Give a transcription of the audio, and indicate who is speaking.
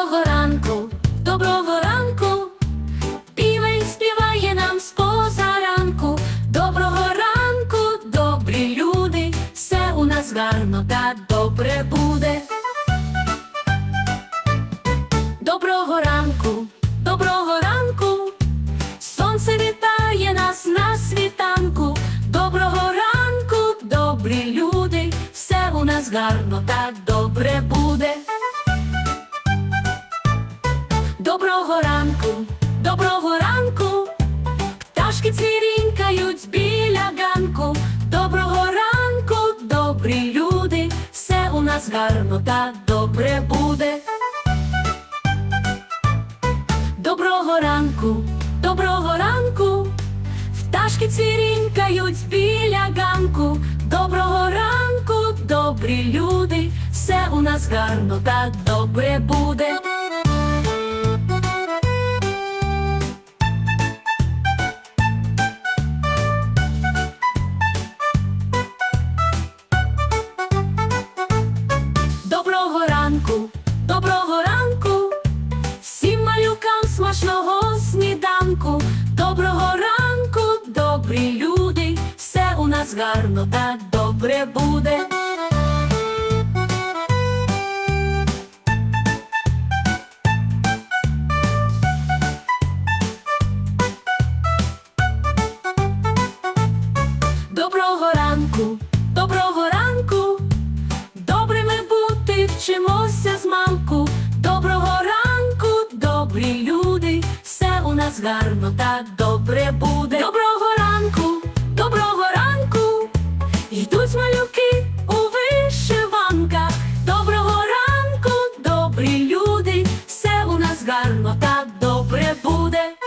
Speaker 1: Доброго ранку, доброго ранку, півень співає нам з позаранку. Доброго ранку, добрі люди, все у нас гарно та добре буде. Доброго ранку, доброго ранку, сонце вітає нас на світанку. Доброго ранку, добрі люди, все у нас гарно та добре буде. Доброго ранку, доброго ранку, пташки цвірінькають біля ганку. Доброго ранку, добрі люди, все у нас гарно та добре буде. Доброго ранку, доброго ранку, пташки цвірінькають біля ганку. Доброго ранку, добрі люди, все у нас гарно та добре буде. Нас гарно та добре буде. Доброго ранку, доброго ранку. Добрими бути вчимося з мамку. Доброго ранку, добрі люди, все у нас гарно та добре буде. Буде.